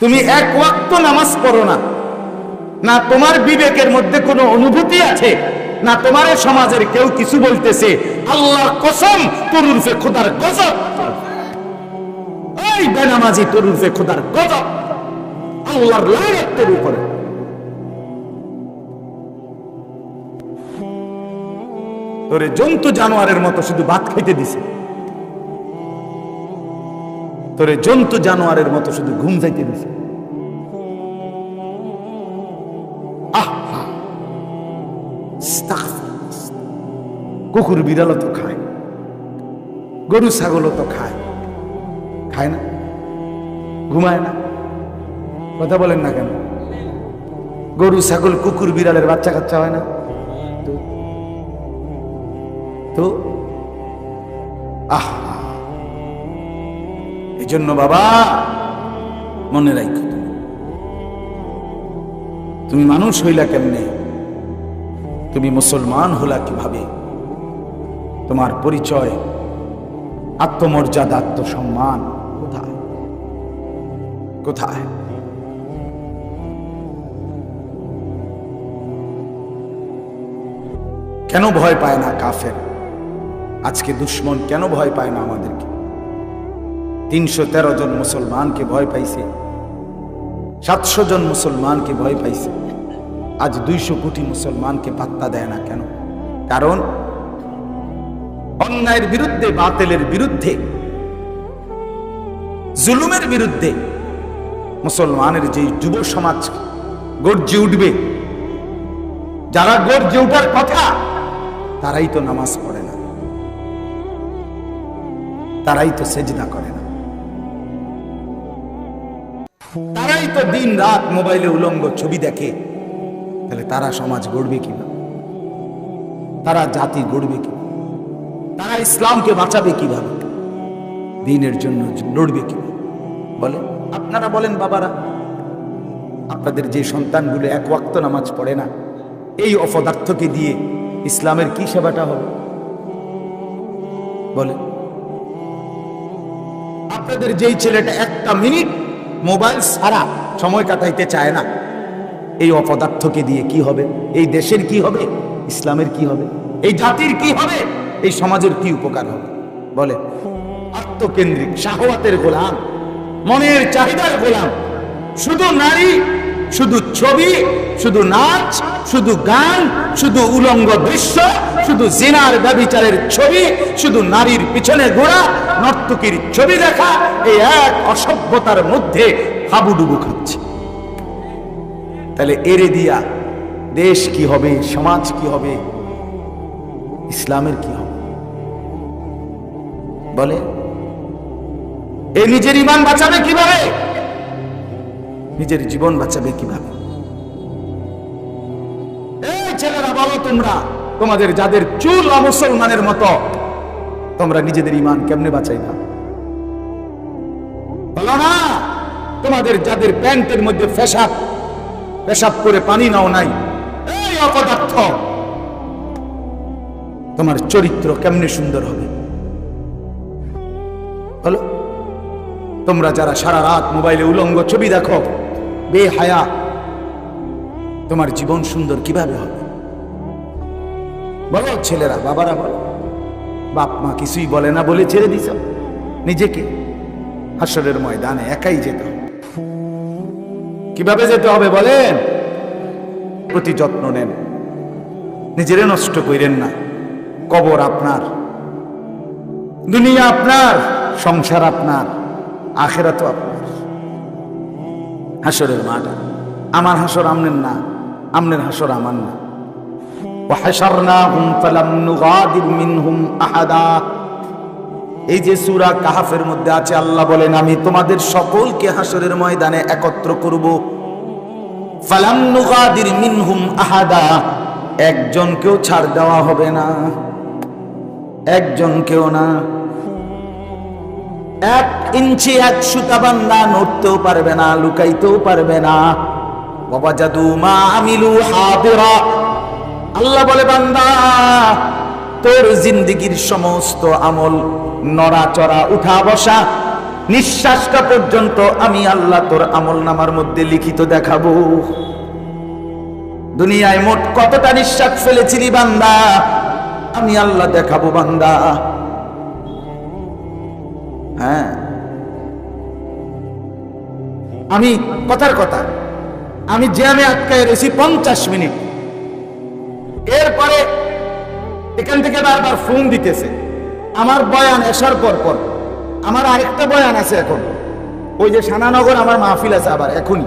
তুমি এক ওয়াক্ত নামাজ পড়ো না। না তোমার বিবেকের মধ্যে কোনো অনুভূতি আছে, না তোমার সমাজের কেউ কিছু বলতেছে, আল্লাহর কসম তরুরফে খোদার গজব। এই বেনামাজি খোদার গজব, আল্লাহর তোর উপরে। তোরে জন্তু জানোয়ারের মতো শুধু ভাত খাইতে দিছে। তোরে জন্তু জানোয়ারের মতো শুধু ঘুম যাইতে দিছে। কুকুর বিড়াল তো খায়। গরু ছাগলও তো খায়। খায় না? ঘুমায় না? কথা বলেন না কেন? গরু, ছাগল, কুকুর, বিড়ালের বাচ্চা কাচ্চা হয় না? তো? তো? আহা! জন্য বাবা, মনে রাখো তুমি। তুমি মানুষ হইলা কেমনে? তুমি মুসলমান হলা কীভাবে? তোমার পরিচয়, আত্মমর্যাদা, আত্মসম্মান কোথায়? কোথায়? কেন ভয় পায় না কাফের? আজকে দুশ্মন কেন ভয় পায় না আমাদেরকে? তিনশো তেরো জন মুসলমানকে ভয় পাইছে, সাতশো জন মুসলমানকে ভয় পাইছে। আজ দুইশো কোটি মুসলমানকে পাত্তা দেয় না কেন? কারণ অন্যায়ের বিরুদ্ধে, বাতেলের বিরুদ্ধে, জুলুমের বিরুদ্ধে মুসলমানের যে যুব সমাজ গর্জে উঠবে, যারা গর্জে উঠার কথা, তারাই তো নামাজ পড়ে না। তারাই তো সেজদা করে না। তারাই তো দিন রাত মোবাইলে উলঙ্গ ছবি দেখে, তাহলে তারা সমাজ গড়বে কীভাবে তারা জাতি গড়বে কি তারা ইসলামকে বাঁচাবে কীভাবে? দিনের জন্য লড়বে কীভাবে? বলে আপনারা বলেন বাবারা, আপনাদের যে সন্তানগুলো এক ওয়াক্ত নামাজ পড়ে না, এই অপদার্থকে দিয়ে ইসলামের কি সেবাটা হবে? বলে আপনাদের যেই ছেলেটা একটা মিনিট মোবাইল ছাড়া সময় কাটাইতে চায় না। এই অপদার্থকে দিয়ে কি হবে? এই দেশের কি হবে? ইসলামের কি হবে? এই জাতির কি হবে? এই সমাজের কি উপকার হবে? বলে, আত্মকেন্দ্রিক শাহওয়াতের গোলাম, মনের চাহিদার গোলাম। শুধু নারী, শুধু ছবি, শুধু নাচ, শুধু গান, শুধু উলঙ্গ দৃশ্য শুধু জিনার ব্যবিচারের ছবি, শুধু নারীর পিছনে ঘোরা, নর্তকীর ছবি দেখা, এই এক অসভ্যতার মধ্যে হাবুডুবু খাচ্ছে। তাহলে এরে দিয়া দেশ কি হবে, সমাজ কি হবে, ইসলামের কি হবে? বলে, এ নিজের ইমান বাঁচাবে কীভাবে? নিজের জীবন বাঁচাবে কীভাবে? এই ছেলেরা বলো তোমরা তোমাদের যাদের চুল অমুসলমানের মতো, তোমরা নিজেদের ইমান কেমনে বাঁচাই না? বলো না, তোমাদের যাদের প্যান্টের মধ্যে ফেসাব পেশাব করে পানি নাও নাই অপদার্থ, তোমার চরিত্র কেমনে সুন্দর হবে? তোমরা যারা সারা রাত মোবাইলে উলঙ্গ ছবি দেখো, বেহায়া, তোমার জীবন সুন্দর কীভাবে হবে? বলো ছেলেরা, বাবারা বলো। বাপ মা কিছুই বলে না বলে ছেড়ে দিছ? নিজেকে হাসরের ময়দানে একাই যেতে হবে। কীভাবে যেতে হবে বলেন? প্রতি যত্ন নেন। নিজেরে নষ্ট করেন না। কবর আপনার। দুনিয়া আপনার। সংসার আপনার। আখেরা তো আপনার। হাসরের মাটা আমার হাসর আমনের না, আমনের হাসর আমার না। এই যে সূরা কাহাফের মধ্যে আছে, আল্লাহ বলেন, আমি তোমাদের সকলকে হাসরের ময়দানে একত্র করব। ফালাম নুগাদির মিনহুম আহাদা। একজনকেও ছাড় দেওয়া হবে না। একজনকেও না। এক ইঞ্চি, এক সুতা বান্দা নড়তেও পারবে না, লুকাইতেও পারবে না। বাবা জাদু মা আমিলু হাদিরা। আল্লাহ বলে, বান্দা, তোর জিন্দিগির সমস্ত আমল নড়াচড়া উঠা বসা নিঃশ্বাসটা পর্যন্ত আমি আল্লাহ তোর আমল নামার মধ্যে লিখিত দেখাবো। দুনিয়ায় মোট কতটা নিঃশ্বাস ফেলেছিলি, বান্দা? আমি আল্লাহ দেখাবো, বান্দা। হ্যাঁ। আমি কথার কথা, আমি জ্যামে আটকায় রয়েছি পঞ্চাশ মিনিট। এরপরে এখান থেকে বারবার ফোন দিতেছে। আমার বয়ান আসার পর পর, আমার আরেকটা বয়ান আছে এখন। ওই যে সানানগর আমার মাহফিল আছে আবার, এখনই।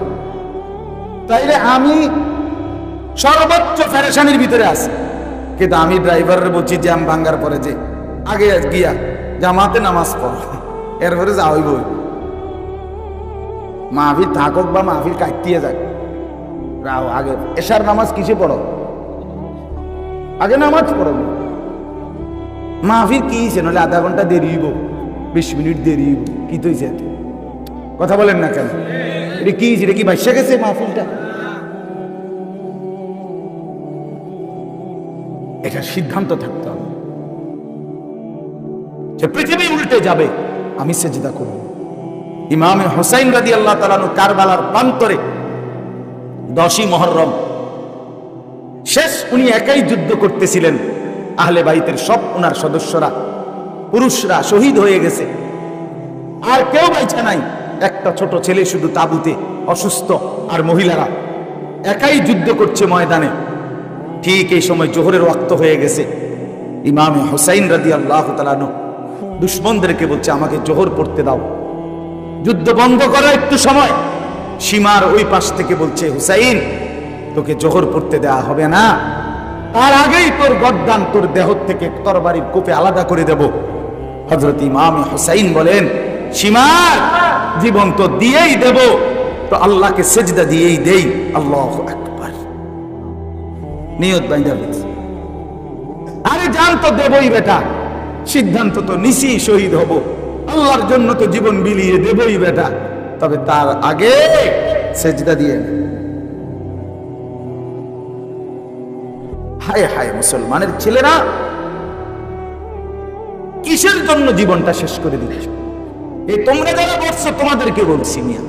তাইলে আমি সর্বোচ্চ ফেরেশানির ভিতরে আছি। কিন্তু আমি ড্রাইভারের বলছি জ্যাম ভাঙ্গার পরে যে, আগে গিয়া জামাতে নামাজ পড়, এরপরে যা হইব। মাহফিল থাকুক বা মাহফিল কাটিয়ে যাক। রাও, আগে এশার নামাজ কিসে পড়ো? আগে নামাজ পড়ো মাহফিল কি হয়েছে নাহলে আধা ঘণ্টা দেরি হইব। বিশ মিনিট দেরি হইব। কি তো হয়েছে কথা বলেন না কেন? এটা কি? এটা কি বাসা গেছে মাহফিলটা? এটা সিদ্ধান্ত থাকতে হবে। যে পৃথিবী উল্টে যাবে, আমি সেজদা করব। ইমামে হোসাইন রাদি আল্লাহ তালানু কারবালার প্রান্তরে দশই মহরম শেষ উনি একাই যুদ্ধ করতেছিলেন। আহলে বাইতের সব ওনার সদস্যরা, পুরুষরা শহীদ হয়ে গেছে। আর কেউ বাইছে নাই। একটা ছোট ছেলে শুধু তাবুতে, অসুস্থ, আর মহিলারা। একাই যুদ্ধ করছে ময়দানে। ঠিক এই সময় জোহরের ওয়াক্ত হয়ে গেছে। ইমামে হোসাইন রাদি আল্লাহ তালানু দুশ্মনদেরকে বলছে, আমাকে জোহর পড়তে দাও। যুদ্ধ বন্ধ করো একটু সময়। সীমার ওই পাশ থেকে বলছে, হুসাইন তোকে জোহর পড়তে দেয়া হবে না। তার আগেই তোর গদ্দান তোর দেহ থেকে তরবারির কোপে আলাদা করে দেব। হজরত ইমাম হুসাইন বলেন সীমার জীবন তো দিয়েই দেব। তো আল্লাহকে সেজদা দিয়েই দেই। আল্লাহ আকবার। নিয়ত বাইন্দা আরে জান তো দেবই বেটা। সিদ্ধান্ত তো নিশি শহীদ হব। আল্লাহর জন্য তো জীবন বিলিয়ে দেবই বেটা। তবে তার আগে সেজদা দিয়ে হায় হায় মুসলমানের ছেলেরা কিসের জন্য জীবনটা শেষ করে দিচ্ছ? এই তোমরা যারা বলছো, তোমাদেরকে বলছি মিয়া,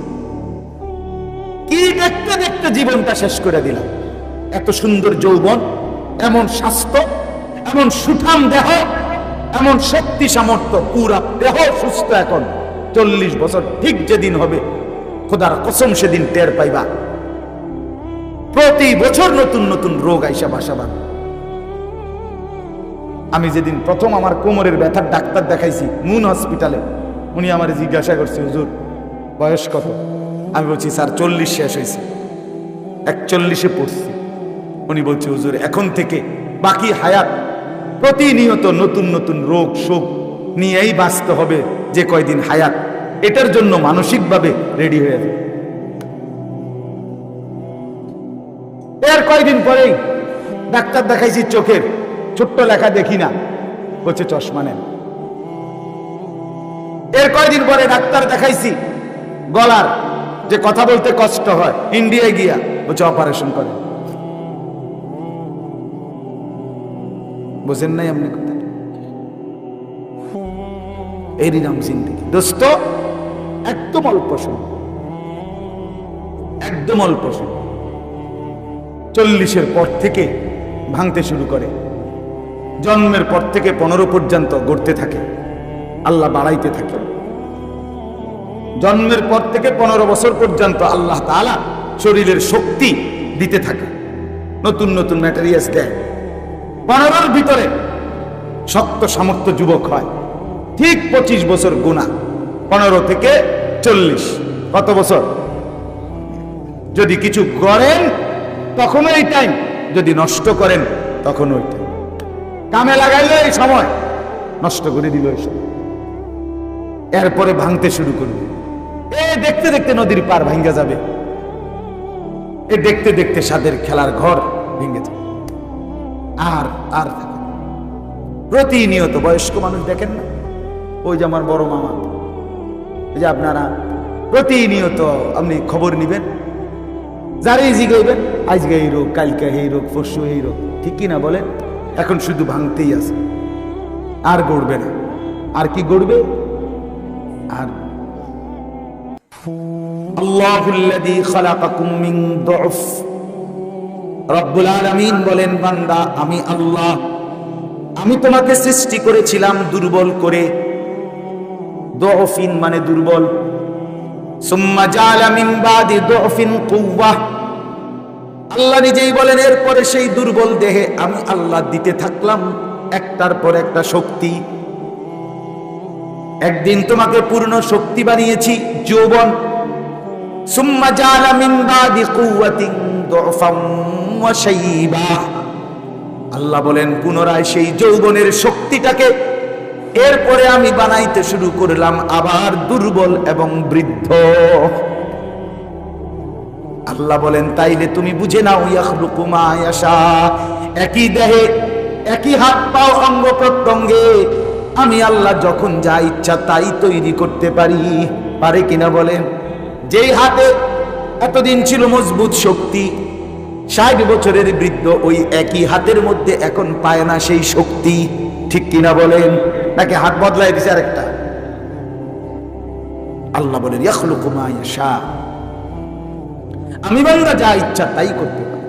কি দেখতে দেখতে জীবনটা শেষ করে দিলাম? এত সুন্দর যৌবন, এমন স্বাস্থ্য, এমন সুঠাম দেহ, এমন শক্তি সামর্থ্য, পুরা দেহ সুস্থ এখন। চল্লিশ বছর ঠিক যেদিন হবে, খোদার কসম সেদিন টের পাইবা। প্রতি বছর নতুন নতুন রোগ আইসা বাসা বাসাবা। আমি যেদিন প্রথম আমার কোমরের ব্যথার ডাক্তার দেখাইছি মুন হসপিটালে উনি আমার জিজ্ঞাসা করছে, হুজুর, বয়স কত? আমি বলছি, স্যার, চল্লিশ শেষ হয়েছে। একচল্লিশে পড়ছি। উনি বলছে, হুজুর, এখন থেকে বাকি হায়াত প্রতিনিয়ত নতুন নতুন রোগ শোক নিয়েই বাঁচতে হবে যে কয়দিন হায়াত। এটার জন্য মানসিকভাবে রেডি হয়ে যাবে। এর কয়দিন পরেই ডাক্তার দেখাইছি চোখের। ছোট্ট লেখা দেখি না, বলছে চশমা নেন। এর কয়দিন পরে ডাক্তার দেখাইছি, গলার, যে কথা বলতে কষ্ট হয় ইন্ডিয়ায় গিয়া, বলছে অপারেশন করে বোঝেন নাই আপনি কথা এরই নাম জিন্দিগি। দোস্ত, একদম অল্প সময়। একদম অল্প সময়। চল্লিশের পর থেকে ভাঙতে শুরু করে। জন্মের পর থেকে পনেরো পর্যন্ত গড়তে থাকে। আল্লাহ বাড়াইতে থাকে। জন্মের পর থেকে পনেরো বছর পর্যন্ত আল্লাহ তাআলা শরীরের শক্তি দিতে থাকে। নতুন নতুন ম্যাটেরিয়ালস দেয়। পনেরোর ভিতরে শক্ত সামর্থ্য যুবক হয়। ঠিক পঁচিশ বছর গুণা পনেরো থেকে চল্লিশ। কত বছর? যদি কিছু করেন তখন ওই টাইম যদি নষ্ট করেন তখন ওই টাইম কামে লাগাইলে এই সময়। নষ্ট করে দিল সময়। এরপরে ভাঙতে শুরু করবে। এ দেখতে দেখতে নদীর পার ভাঙ্গা যাবে। এ দেখতে দেখতে সাদের খেলার ঘর ভেঙে যাবে। আর আর থাকে প্রতিনিয়ত বয়স্ক মানুষ দেখেন না? ওই যে আমার বড় মামা। যে আপনারা, প্রতিনিয়ত আপনি খবর নিবেন। যারাই জিগাইবেন, আজকে এই রোগ, কালকে এই রোগ, পরশু এই রোগ। ঠিক কি না বলেন? এখন শুধু ভাঙতেই আছে। আর গড়বে না। আর কি গড়বে? আর বলেন, বান্দা, আমি আল্লাহ। আমি তোমাকে সৃষ্টি করেছিলাম দুর্বল করে। দুফিন মানে দুর্বল। সুম্মা জাআলা মিন বাদি দুফিন কুওয়াহ। আল্লাহ নিজেই বলেন, এরপরে সেই দুর্বল দেহে আমি আল্লাহ দিতে থাকলাম। একটার পর একটা শক্তি। একদিন তোমাকে পূর্ণ শক্তি বানিয়েছি, যৌবন। আল্লাহ বলেন, পুনরায় সেই যৌবনের শক্তিটাকে এরপরে আমি বানাইতে শুরু করলাম আবার দুর্বল এবং বৃদ্ধ। আল্লাহ বলেন, তাইলে তুমি বুঝে নাও, ইয়াখলুকু মা ইয়াশা। একই দেহে, একই হাত পাও অঙ্গ প্রত্যঙ্গে। আমি আল্লাহ যখন যা ইচ্ছা তাই তৈরি করতে পারি। পারে কিনা বলেন? যেই হাতে এতদিন ছিল মজবুত শক্তি, ষাট বছরের বৃদ্ধ ওই একই হাতের মধ্যে এখন পায় না সেই শক্তি। ঠিক কিনা বলেন? নাকি হাত বদলায় দিছে আরেকটা? আল্লাহ বলেন, ইয়াখলুকু মা ইয়াশা। আমি বান্দা যা ইচ্ছা তাই করতে পারি।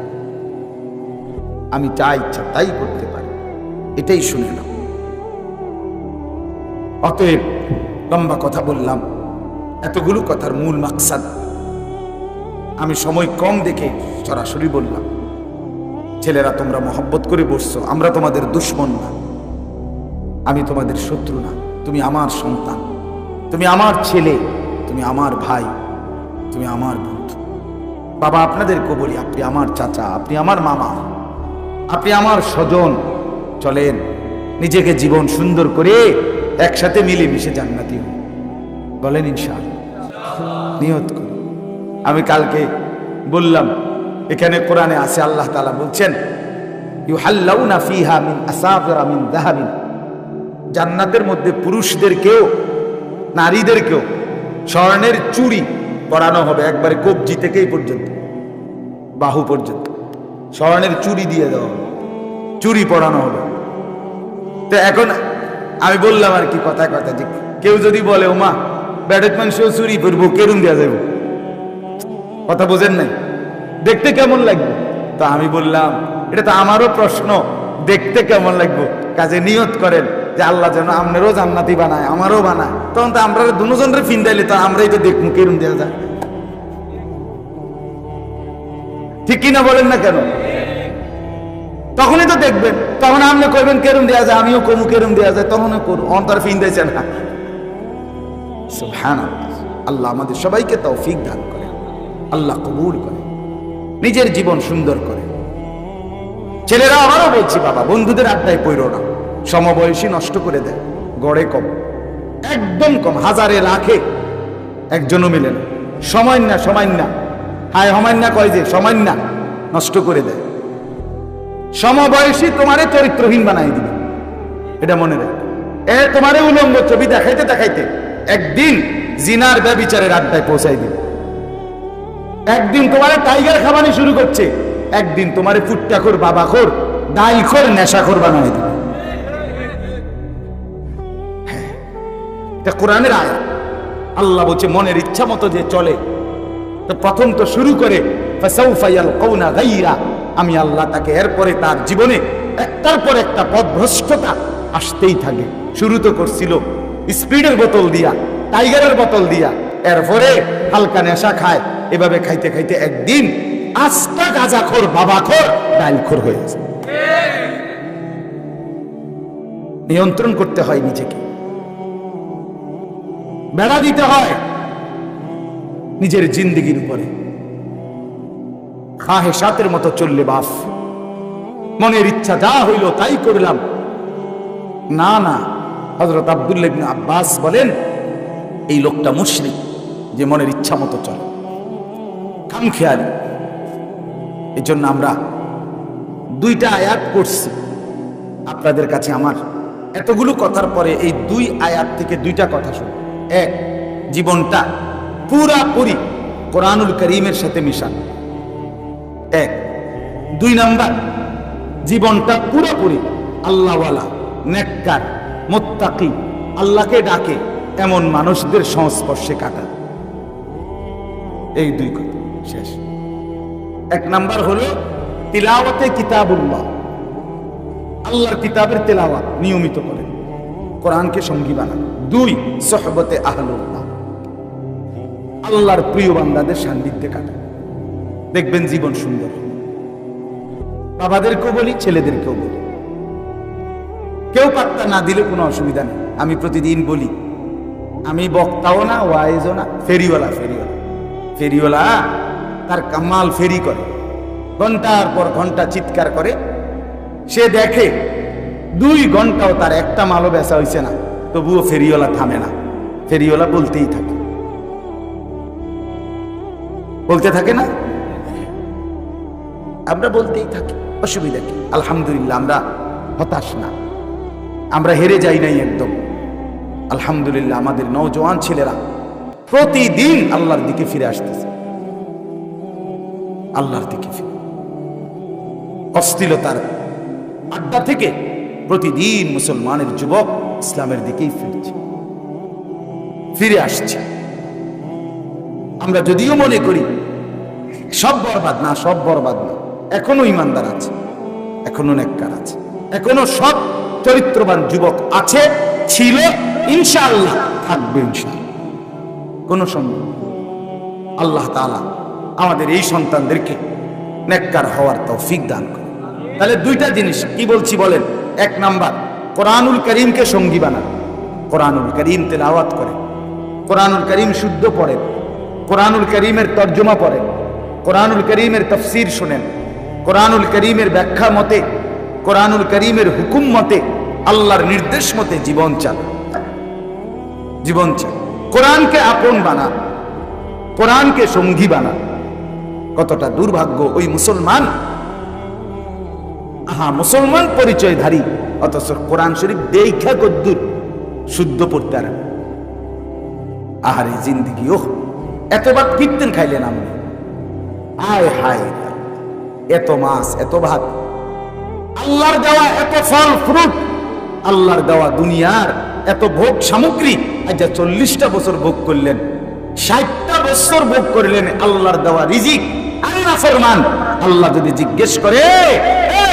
আমি যা ইচ্ছা তাই করতে পারি। এটাই শুনে নাও। অতএব লম্বা কথা বললাম। এতগুলো কথার মূল মাকসাদ। আমি সময় কম দেখে সরাসরি বললাম, ছেলেরা তোমরা মহব্বত করে বসছো, আমরা তোমাদের দুশ্মন না। আমি তোমাদের শত্রু না, তুমি আমার সন্তান। তুমি আমার ছেলে, তুমি আমার ভাই, তুমি আমার বন্ধু বাবা আপনাদেরকে বলি আপনি আমার চাচা, আপনি আমার মামা, আপনি আমার স্বজন। চলেন, নিজেকে জীবন সুন্দর করে একসাথে মিলেমিশে জান্নাতি হন বলেন ইনশাল নিয়ত করি আমি কালকে বললাম, এখানে কোরআনে আছে, আল্লাহ তাআলা বলছেন ইউ ইউহাল্লাউনা ফিহা মিন আসাফিরা মিন যাহাবিন। জান্নাতের মধ্যে পুরুষদেরকেও, নারীদেরকেও স্বর্ণের চুড়ি পরানো হবে একবারে কবজি থেকেই পর্যন্ত, বাহু পর্যন্ত। স্বর্ণের চুরি দিয়ে দেওয়া হবে, চুড়ি পরানো হবে। তো এখন আমি বললাম আর কি কথা কথা যে কেউ যদি বলে ও মা ব্যাডেট মানুষও চুরি করব কেরম দেওয়া যাবে কথা বোঝেন নাই? দেখতে কেমন লাগবে? তা আমি বললাম, এটা তো আমারও প্রশ্ন, দেখতে কেমন লাগবে? কাজে নিয়ত করেন। যে আল্লাহ যেন আপনারও জান্নাতি বানায়, আমারও বানায়। তখন তো আমরা দুজনের ফিন্দাইলে তো আমরাই তো দেখব কেরম দেওয়া যায়। ঠিক কিনা বলেন না কেন? তখনই তো দেখবেন, তখন আপনি কইবেন কেরম দেওয়া যায়, আমিও কমু কেরম দেওয়া যায় তখন করু অন্তর ফিন্দাইছে না। সুবহানাল্লাহ। আল্লাহ আমাদের সবাইকে তৌফিক দান করে, আল্লাহ কবুল করে, নিজের জীবন সুন্দর করে। ছেলেরা আবারও বলছি বাবা, বন্ধুদের আড্ডায় পড়ো না। সমবয়সী নষ্ট করে দেয়। গড়ে কম। একদম কম। হাজারে, লাখে। একজনও মিলে না। সময় না হায় হমায় না কয় যে? সময় না নষ্ট করে দেয়। সমবয়সী তোমারে চরিত্রহীন বানাই দিবে। এটা মনে রাখ। এ তোমারে উলঙ্গ ছবি দেখাইতে দেখাইতে একদিন জিনার ব্যবিচারের আড্ডায় পৌঁছাই দিবে। একদিন তোমারে টাইগার খাবানি শুরু করছে। একদিন তোমারে ফুট্টাখোর, বাবাখোর ডাইখোর নেশাখোর বানাই দিবে। এটা কোরআনের আয় আল্লাহ বলছে, মনের ইচ্ছা মতো যে চলে, তো প্রথম তো শুরু করে আমি আল্লাহ তাকে এরপরে তার জীবনে একটার পর একটা পথভ্রষ্টতা আসতেই থাকে। শুরু তো করছিল স্পিডের বোতল দিয়া, টাইগারের বোতল দিয়া। এরপরে হালকা নেশা খায়, এভাবে খাইতে খাইতে একদিন আস্তা গাজাখোর, বাবাখোর ডাইলখোর হয়ে গেছে। নিয়ন্ত্রণ করতে হয় নিজেকে। বেড়া দিতে হয় নিজের জিন্দগির উপরে। সাতের মতো চললে বাস মনের ইচ্ছা যা হইল তাই করলাম। না না হজরত আব্দুল্লাহ আব্বাস বলেন, এই লোকটা মুশরিক, যে মনের ইচ্ছা মতো চলে। খাম খেয়ালি এই জন্য আমরা দুইটা আয়াত করছি আপনাদের কাছে আমার এতগুলো কথার পরে এই দুই আয়াত থেকে দুইটা কথা শুনুন এক জীবনটা পুরাপুরি কোরআনুল করিমের সাথে মিশান এক। দুই নাম্বার, জীবনটা পুরোপুরি আল্লাহওয়ালা, নেককার, মোত্তাকি, আল্লাহকে ডাকে, এমন মানুষদের সংস্পর্শে কাটান এই দুই কথা, শেষ। এক নাম্বার হলো, তিলাওয়াতে কিতাবুল্লাহ। আল্লাহর কিতাবের তেলাওয়াত নিয়মিত করেন, কোরআনকে সঙ্গী বানান। দুই সহবতে আহলুল্লাহ। আল্লাহর প্রিয় বান্দাদের সান্নিধ্যে কাটান। দেখবেন জীবন সুন্দর। বাবাদেরকেও বলি, ছেলেদেরকেও বলি। কেউ পাত্তা না দিলে কোনো অসুবিধা নেই। আমি প্রতিদিন বলি, আমি বক্তাও না, ওয়াইজও না, ফেরিওয়ালা ফেরিওয়ালা। ফেরিওয়ালা তার কামাল ফেরি করে। ঘণ্টার পর ঘণ্টা চিৎকার করে। সে দেখে দুই ঘন্টাও তার একটা মালও বেচা হয়েছে না। তবুও ফেরিওয়ালা থামে না। ফেরিওয়ালা বলতেই থাকে। বলতে থাকে না? আমরা বলতেই থাকি, অসুবিধা কি? আলহামদুলিল্লাহ, আমরা হতাশ না। আমরা হেরে যাই নাই একদম। আলহামদুলিল্লাহ, আমাদের নওজোয়ান ছেলেরা প্রতিদিন আল্লাহর দিকে ফিরে আসতেছে। আল্লাহর দিকে ফিরে। অস্থিলতার আড্ডা থেকে প্রতিদিন মুসলমানের যুবক ইসলামের দিকেই ফিরছে। ফিরে আসছে। আমরা যদিও মনে করি, সব বরবাদ না, সব বরবাদ না। এখনও ইমানদার আছে, এখনও নেককার আছে, এখনও সব চরিত্রবান যুবক আছে, ছিল, ইনশাআল্লাহ থাকবে ইনশাআল্লাহ। কোনো সন্দেহ আল্লাহ তাআলা আমাদের এই সন্তানদেরকে নেককার হওয়ার তৌফিক দান করে তাহলে দুইটা জিনিস কি বলছি বলেন? এক নাম্বার কোরআনুল করিমকে সঙ্গী বানান কোরআনুল করিম তেলাওয়াত করে। কোরআনুল করিম শুদ্ধ পড়েন কোরআনুল করিমের তর্জমা পড়েন কোরআনুল করিমের তফসির শোনেন। কোরআনুল করিমের ব্যাখ্যা মতে, কোরআনুল করিমের হুকুম মতে, আল্লাহর নির্দেশ মতে জীবন চাল। জীবন চাল। কোরআনকে আপন বানান কোরআনকে সঙ্গী বানান কতটা দুর্ভাগ্য ওই মুসলমান আহা, মুসলমান পরিচয়ধারী। অথচ কোরআন শরীফ দেখা কদ্দুর, শুদ্ধ পড়তে আর আহারে জিন্দিগি, ওহ এতবার কীর্তন খাইলেন আপনি। আয় হায়, এত মাছ, এত ভাত। আল্লাহর দেওয়া এত ফল, ফ্রুট। আল্লাহর দেওয়া দুনিয়ার এত ভোগ সামগ্রী, আজ চল্লিশটা বছর ভোগ করলেন, ষাটটা বছর ভোগ করলেন, আল্লাহর দেওয়া রিজিক। আরে নাফরমান আল্লাহ যদি জিজ্ঞেস করে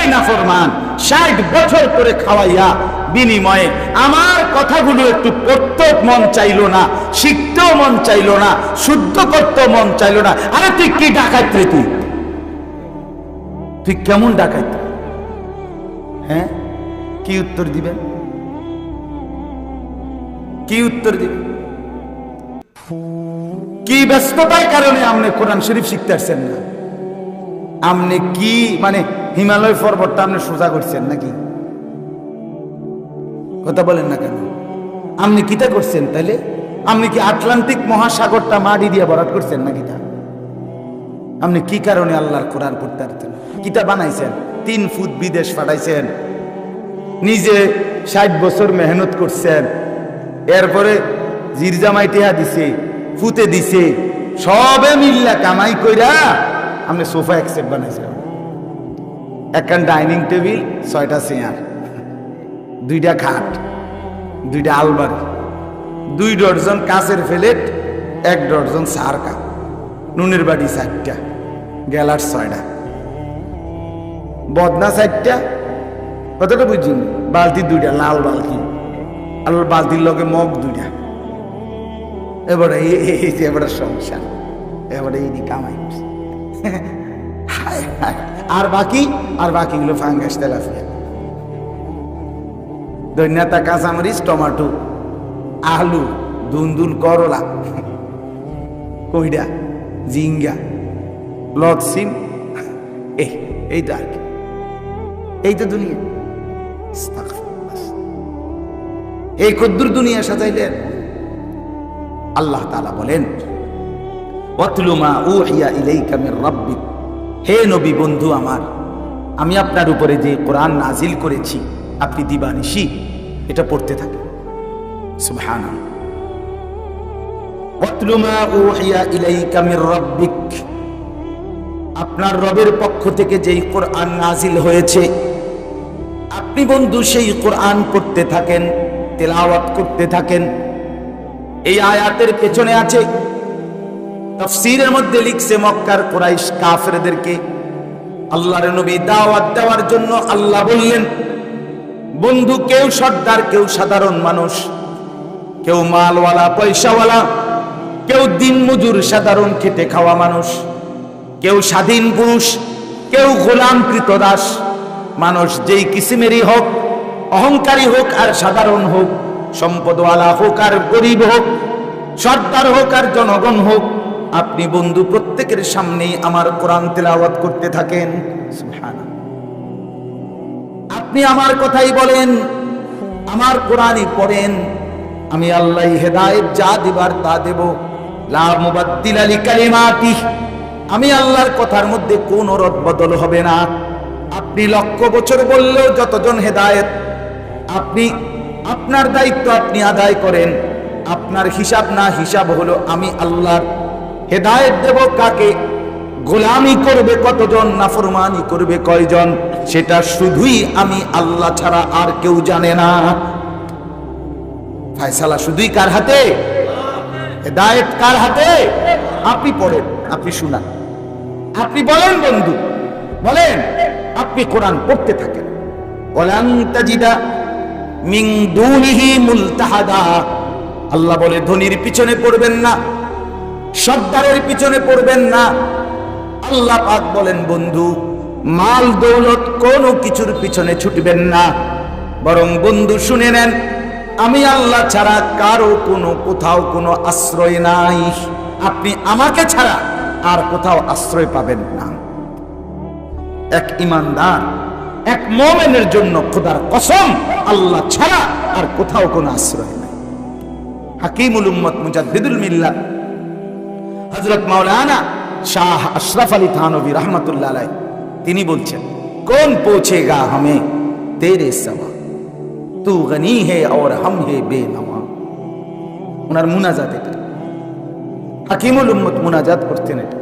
নাফরমান ষাট বছর করে খাওয়াইয়া বিনিময়ে আমার কথাগুলো একটু পড়তেও মন চাইলো না, শিখতেও মন চাইলো না, শুদ্ধ করতেও মন চাইলো না। আরে তুই কি তুই? তুই কেমন ডাকাত হ্যাঁ? কি উত্তর দিবেন কি উত্তর দিবেন কি ব্যস্ততার কারণে আপনি কোরআন শরীফ শিখতে আসছেন না? আপনি কি মানে হিমালয় পর্বতটা আপনি সোজা করছেন নাকি? কথা বলেন না কেন? আপনি কিতা করছেন তাহলে আপনি কি আটলান্টিক মহাসাগরটা মাটি দিয়ে ভরাট করছেন নাকি তা? আপনি কি কারণে আল্লাহর কোরআন পড়তে পারতেন? কিতা বানাইছেন? তিন ফুট বিদেশ পাঠাইছেন। নিজে ষাট বছর মেহনত করছেন। এরপরে জিরজামাই টেহা দিছে, ফুতে দিছে। সবে মিল্লা কামাই কইরা আপনি সোফা একসেট বানাইছেন একখান ডাইনিং টেবিল ছয়টা চেয়ার দুইটা খাট দুইটা আলমারি দুই ডর্জন কাঁচের ফেলেট এক ডর্জন সার কাপ নুনের বাড়ি চারটা গেলার ছয়টা, বদনা চারটা, কতটা বুঝছি বালতি দুইটা, লাল বালতি, আর বালতির লগে মগ দুইটা। এবারে এই- এবারে সংসার, এবারে এই কামাই। আর বাকি, আর বাকিগুলো ফাঙ্গাস তেলাফিয়া ধন্যতা, কাঁচামরিচ, টমাটো, আলু, দুন্দুল, করলা কইডা জিঙ্গা লতসিম এই এইটা আর কি। এই তো দুনিয়া। এই কদ্দুর দুনিয়া সাজাইলেন। আল্লাহ তাআলা বলেন ওয়াতলু মা উহিয়া ইলাইকা মির রাব্বিক হে নবী বন্ধু আমার, আমি আপনার উপরে যে কোরআন নাজিল করেছি, আপনি দিবানিশি, এটা পড়তে থাকেন। সুবহানাল্লাহ। ওয়াতলু মা উহিয়া ইলাইকা মির রাব্বিক। আপনার রবের পক্ষ থেকে যেই কোরআন নাজিল হয়েছে, আপনি বন্ধু সেই কোরআন পড়তে থাকেন, তেলাওয়াত করতে থাকেন। এই আয়াতের পেছনে আছে তফসিরের মধ্যে লিখছে মক্কার কোরাইশ কাফেরদেরকে। আল্লাহর নবী দাওয়াত দেওয়ার জন্য আল্লাহ বললেন, বন্ধু, কেউ সর্দার, কেউ সাধারণ মানুষ, কেউ মালওয়ালা, পয়সাওয়ালা, কেউ দিন মজুর সাধারণ খেটে খাওয়া মানুষ, কেউ স্বাধীন পুরুষ, কেউ গোলাম দাস, মানুষ যেই কিসিমেরই হোক, অহংকারী হোক আর সাধারণ হোক, সম্পদওয়ালা হোক আর গরিব হোক, সর্দার হোক আর জনগণ হোক আপনি বন্ধু প্রত্যেকের সামনে আমার কোরআন তেলাওয়াত করতে থাকেন। আপনি আমার কথাই বলেন, আমার কোরআনই পড়েন, আমি আল্লাহ হেদায়েত যা দিবার তা দেব। আমি আল্লাহর কথার মধ্যে কোনো রদ বদল হবে না। আপনি লক্ষ বছর বললেও যতজন হেদায়েত, আপনি, আপনার দায়িত্ব আপনি আদায় করেন। আপনার হিসাব না হিসাব হলো আমি আল্লাহর হেদায়েত দেব কাকে? গোলামি করবে কতজন, নাফরমানি করবে কয়জন? সেটা শুধুই আমি আল্লাহ ছাড়া আর কেউ জানে না। ফায়সালা শুধুই কার হাতে? হেদায়েত কার হাতে? আপনি পড়েন, আপনি শুনান। আপনি বলেন বন্ধু, বলেন, আপনি কোরআন পড়তে থাকেন। ওয়ালান তাজিদা মিন দুনিহি মুলতাহাদা। আল্লাহ বলে, ধনির পিছনে পড়বেন না। সর্দারের পিছনে পড়বেন না। আল্লাহ পাক বলেন, বন্ধু, মাল, দৌলত কোনো কিছুর পিছনে ছুটবেন না। বরং বন্ধু, শুনে নেন, আমি আল্লাহ ছাড়া কারও কোনো, কোথাও কোনো আশ্রয় নাই। আপনি আমাকে ছাড়া আর কোথাও আশ্রয় পাবেন না। এক ইমানদার, এক মোমেনের জন্য খোদার কসম, আল্লাহ ছাড়া আর কোথাও কোনো আশ্রয় নাই। হাকিমুল উম্মত মুজাদ্দিদুল মিল্লাত হজরত মাওলানা শাহ আশরাফ আলী থানবী রহমতুল্লাহ আলাই তিনি বলছেন, কোন পৌঁছে গা হমে তে সবা তু গনি হে ওর হম হে বে নামা ওনার মুনাজাত এটা। হাকিমুল উম্মত মুনাজাত করতেন এটা।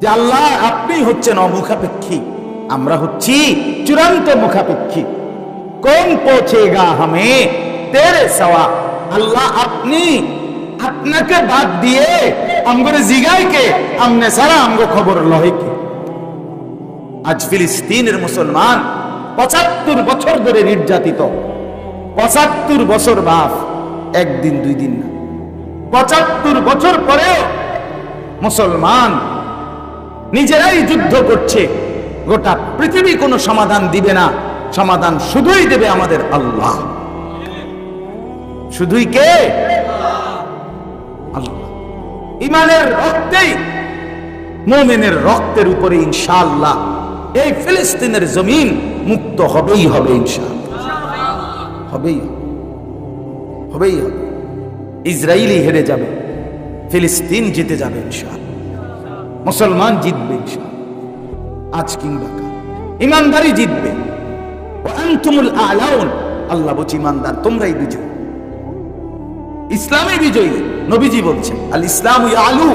যে আল্লাহ, আপনি হচ্ছেন অমুখাপেক্ষী, আমরা হচ্ছি চূড়ান্ত মুখাপেক্ষী। কোন পৌঁছে গা হমে তে সবা আল্লাহ, আপনি আপনাকে বাদ দিয়ে আমগরে জিগাইকে আমনে সারা আমগো খবর লহেকে আজ ফিলিস্তিনের মুসলমান পঁচাত্তর বছর ধরে নির্যাতিত। পঁচাত্তর বছর বাপ, একদিন দুই দিন না। পঁচাত্তর বছর পরেও মুসলমান নিজেরাই যুদ্ধ করছে। গোটা পৃথিবী কোনো সমাধান দিবে না। সমাধান শুধুই দেবে আমাদের আল্লাহ। শুধুই কে? আল্লাহ। ইমানের রক্তেই মোমেনের রক্তের উপরে ইনশাআল্লাহ এই ফিলিস্তিনের জমিন মুক্ত হবেই হবে ইনশাআল্লাহ। হবেই হবে। হবেই হবে। ইসরায়েলি হেরে যাবে, ফিলিস্তিন জিতে যাবে ইনশাআল্লাহ। মুসলমান জিতবে ইনশাআল্লাহ। আজ কিংবা কাল। ইমানদারি জিতবে। আল্লাহ বলছে, ইমানদার, তোমরাই বিজয়ী। ইসলামে বিজয়ী, নবীজি বলছেন, আল ইসলাম আলু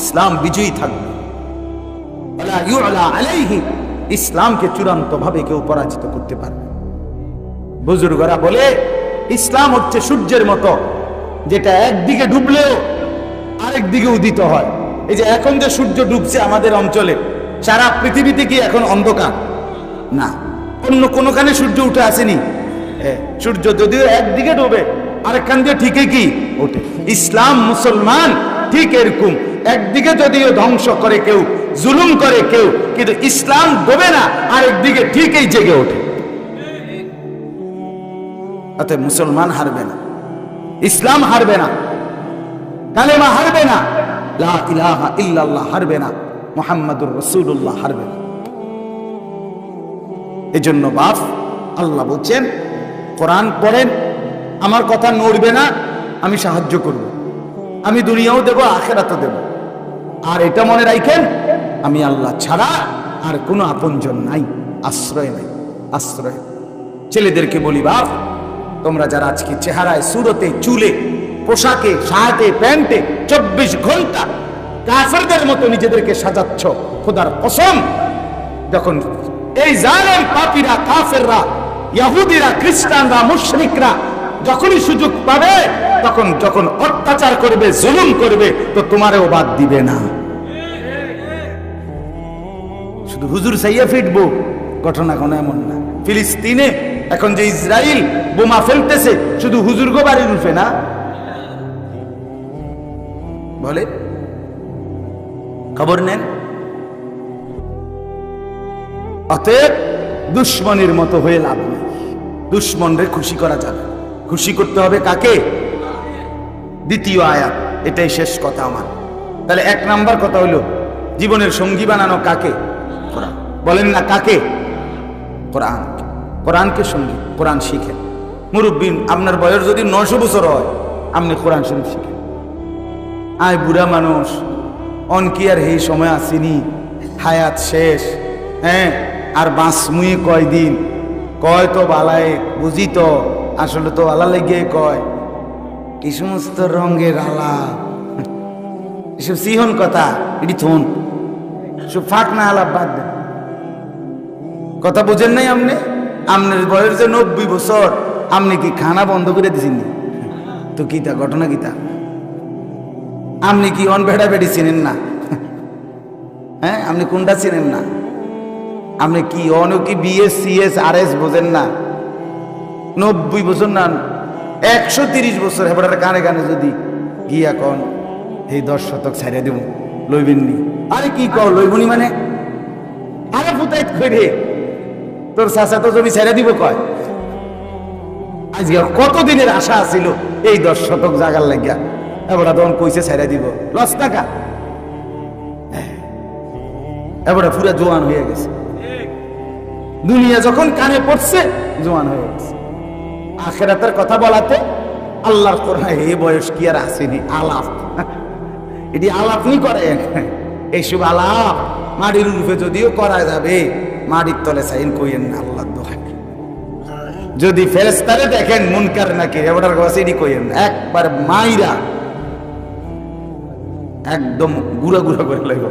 ইসলাম বিজয়ী থাকবে। আলাইহি ইসলামকে চূড়ান্ত ভাবে কেউ পরাজিত করতে পারবে বুজুর্গরা বলে, ইসলাম হচ্ছে সূর্যের মতো, যেটা একদিকে ডুবলেও আরেক দিকে উদিত হয়। এই যে এখন যে সূর্য ডুবছে আমাদের অঞ্চলে, সারা পৃথিবীতে কি এখন অন্ধকার? না, অন্য কোনোখানে সূর্য উঠে আসেনি। সূর্য যদিও একদিকে ডুবে আরেকখান দিয়ে ঠিকই কি? ওঠে। ইসলাম মুসলমান ঠিক এরকম। একদিকে যদিও ধ্বংস করে কেউ, জুলুম করে কেউ, কিন্তু ইসলাম ডোবে না, আরেকদিকে ঠিকই জেগে ওঠে। মুসলমান হারবে না। ইসলাম হারবে না। কালেমা হারবে না। লা ইলাহা ইল্লাল্লাহ হারবে না। মোহাম্মদুর রসুল্লাহ হারবে না। এজন্য বাপ, আল্লাহ বলছেন, কোরআন পড়েন আমার কথা নড়বে না, আমি সাহায্য করব। আমি দুনিয়াও দেব, আখেরাতও দেব। আর এটা মনে রাখেন, আমি আল্লাহ ছাড়া আর কোনো আপনজন নাই, আশ্রয় নাই, আশ্রয়। ছেলেদেরকে বলি, বাপ, তোমরা যারা আজকে চেহারায়, সুরতে, চুলে, পোশাকে, শার্টে, প্যান্টে, চব্বিশ ঘণ্টা কাফেরদের মতো নিজেদেরকে সাজাচ্ছ, খোদার কসম। যখন এই জালেম পাপীরা, কাফেররা ইহুদিরা খ্রিস্টানরা, মুশরিকরা যখনই সুযোগ পাবে, তখন যখন অত্যাচার করবে, জুলুম করবে, তো তোমারও বাদ দিবে না। শুধু হুজুর সাইয়া ফিটবো, ঘটনা কোনো এমন না। ফিলিস্তিনে এখন যে ইসরায়েল বোমা ফেলতেছে, শুধু হুজুর গো বাড়ির রূপে না। বলে খবর নেন। অতএব দুশ্মনের মতো হয়ে লাভ নেই। দুশ্মনরে খুশি করা যাবে খুশি করতে হবে কাকে? দ্বিতীয় আয়াত, এটাই শেষ কথা আমার। তাহলে এক নাম্বার কথা হলো, জীবনের সঙ্গী বানানো কাকে? কোরআন। বলেন না কাকে? কোরআন কোরআনকে সঙ্গী, কোরআন শিখেন। মুরব্বিন, আপনার বয়স যদি নশো বছর হয়, আপনি কোরআন শরীফ শিখেন। আয় বুড়া মানুষ, অন কি আর এই সময় আসিনি? হায়াত শেষ হ্যাঁ? আর বাঁচমুই কয়দিন? কয় তো বালায় বুঝি তো আসলে তো আলা লেগে কয়, কি সমস্ত রঙের আলা? এসব সিহন কথা, এটি থন। সব ফাঁক না আলাপ বাদ দেন। কথা বুঝেন নাই আপনি? আপনার বয়স যে নব্বই বছর, আপনি কি খানা বন্ধ করে দিয়েছেন নি? তো কিতা ঘটনা কিতা আপনি কি অন বেড়া বেড়ি চিনেন না? হ্যাঁ আপনি কোনটা চিনেন না? আপনি কি অন কি বিএস সিএস আর এস বোঝেন না? নব্বই বছর না, একশো তিরিশ বছর হেবড়ার কানে কানে যদি গিয়া কন এই দশ শতক ছাড়িয়ে দেব লইবেননি আরে কি কও লইবনি মানে? আরে ফুতাইত করে তোর চাচা তো জমি ছেড়ে দিব কয়। আজকে কতদিনের আশা ছিল এই দশ শতক জাগার লাগিয়া? এবারে তখন কইছে ছেড়ে দিব। লস টাকা? এবারে পুরা জোয়ান হয়ে গেছে। দুনিয়া যখন কানে পড়ছে, জোয়ান হয়ে গেছে। আখেরাতের কথা বলাতে আল্লাহর কোরআন এই বয়স কি আর আসেনি? আলাপ। এটি আলাপ নি করে। এইসব আলাপ মাটির রূপে যদিও করা যাবে, মাটির তলে সাইন কইেন না আল্লাহ দোহাই। যদি ফেরেস্তারে দেখেন মুনকার নাকি এবার কাছে এটি একবার মাইরা একদম গুড়া গুড়া করে লাগবে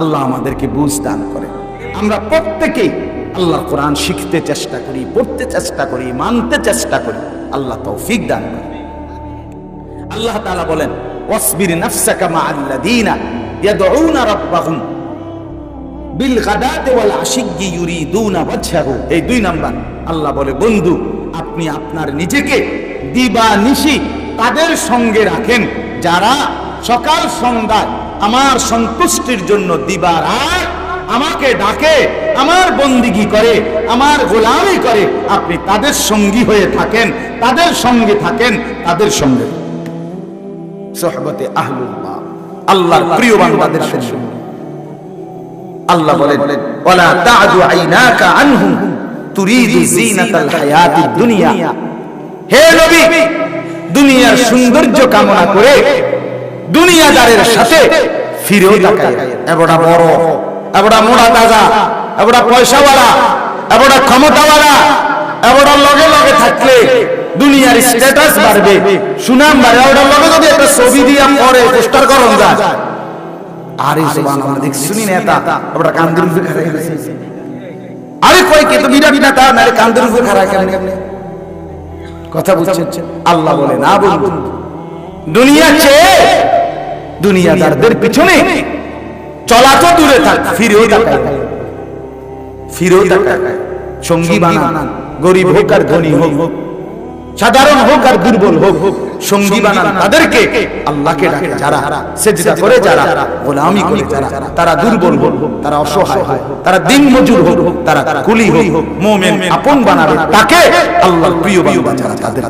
আল্লাহ আমাদেরকে বুঝ দান করে আমরা প্রত্যেকেই আল্লাহ কোরআন শিখতে চেষ্টা করি, পড়তে চেষ্টা করি, মানতে চেষ্টা করি। আল্লাহ তৌফিক দান করে আল্লাহ তাআলা বলেন নাফসাকা মা বিল ওয়াল এই দুই নাম্বার। আল্লাহ বলে, বন্ধু, আপনি আপনার নিজেকে দিবা নিশি তাদের সঙ্গে রাখেন। যারা সকাল সন্ধ্যায় আমার সন্তুষ্টির জন্য দিবা আমাকে ডাকে আমার বন্দিগি করে আমার গোলামি করে আপনি তাদের সঙ্গী হয়ে থাকেন তাদের সঙ্গে থাকেন তাদের সঙ্গে সোহবতে আহলুল্লাহ আল্লাহর প্রিয় বান্দাদের সঙ্গে। আল্লাহ বলেন ওয়ালা তা'দু আইনাকা আনহুম তুরিদু যিনাতাল হায়াতিদ দুনিয়া। হে নবী দুনিয়ার সৌন্দর্য কামনা করে দুনিয়াদারের সাথে ফিরেও তাকায়। এবড়া বড় এবড়া মোড়া তাজা, এবড়া পয়সাওয়ালা, এবড়া ক্ষমতাওয়ালা, এবড়া লগে লগে থাকলে দুনিয়ার স্ট্যাটাস বাড়বে। সুনাম বাড়বে এবড়ার লগে যদি একটা ছবি দিয়া পরে পোস্টার করন যায়। আরে আমরা দেখছি শুনি নেতা আমরা কান্দের উপরে খাড়া গেছে। আরে কই কে, তো বিরাট নেতা না রে কান্দের উপরে খাড়া কেমনে? কথা বুঝছেন আল্লাহ বলে, না বন্ধু। দুনিয়া চেয়ে দুনিয়াদারদের পিছনে চলা তো দূরে থাক ফিরেও তাকায়। ফিরেও তাকায়। সঙ্গী বানান। গরিব হোক আর ধনী হোক। সাধারণ হোক আর দুর্বল হোক। সঙ্গী বানান। তাদেরকে আল্লাহকে ডাকে। যারা সেজদা করে যারা গোলামি করে যারা তারা দুর্বল হোক তারা অসহায় হোক তারা দিন মজুর হোক তারা কুলি হোক মোমেন আপন বানাবে তাকে আল্লাহর প্রিয় বান্দা যারা তাদের